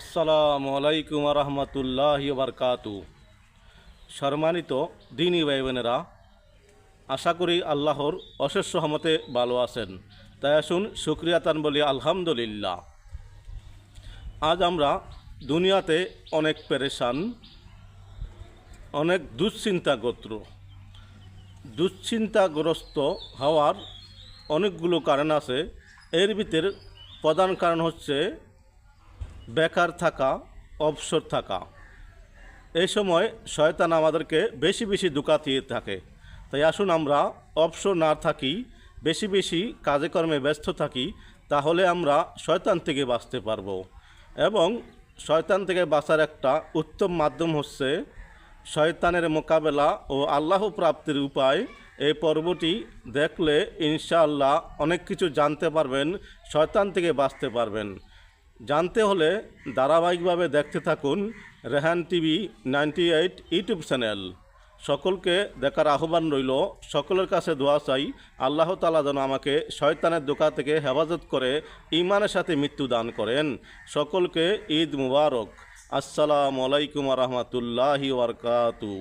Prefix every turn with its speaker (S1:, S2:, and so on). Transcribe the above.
S1: আসসালামু আলাইকুম রহমতুল্লাহ বারকাতু সম্মানিত দিনী ভাই বোনেরা আশা করি আল্লাহর অশেষ সহমতে ভালো আছেন। তাই আসুন শুক্রিয়াতান বলি, আলহামদুলিল্লাহ। আজ আমরা দুনিয়াতে অনেক পেরেশান, অনেক দুশ্চিন্তাগ্রস্ত দুশ্চিন্তাগ্রস্ত হওয়ার অনেকগুলো কারণ আছে। এর ভিতর প্রধান কারণ হচ্ছে বেকার থাকা, অবসর থাকা। এই সময় শয়তান আমাদেরকে বেশি বেশি দুকা দিয়ে থাকে। তাই আসুন আমরা অবসর না থাকি, বেশি বেশি কাজে কর্মে ব্যস্ত থাকি, তাহলে আমরা শয়তান থেকে বাঁচতে পারব। এবং শয়তান থেকে বাঁচার একটা উত্তম মাধ্যম হচ্ছে শয়তানের মোকাবেলা ও আল্লাহ প্রাপ্তির উপায়। এই পর্বটি দেখলে ইনশাআল্লাহ অনেক কিছু জানতে পারবেন, শয়তান থেকে বাঁচতে পারবেন। জানতে হলে ধারাবাহিকভাবে দেখতে থাকুন Rehan TV ninety eight YouTube channel. সকলকে দেখার আহ্বান রইল। সকলের কাছে দোয়া চাই, আল্লাহ তালা যেন আমাকে শয়তানের দোকা থেকে হেফাজত করে ইমানের সাথে মৃত্যু দান করেন। সকলকে ঈদ মুবারক। আসসালামু আলাইকুম রহমতুল্লাহি ওবরকাতু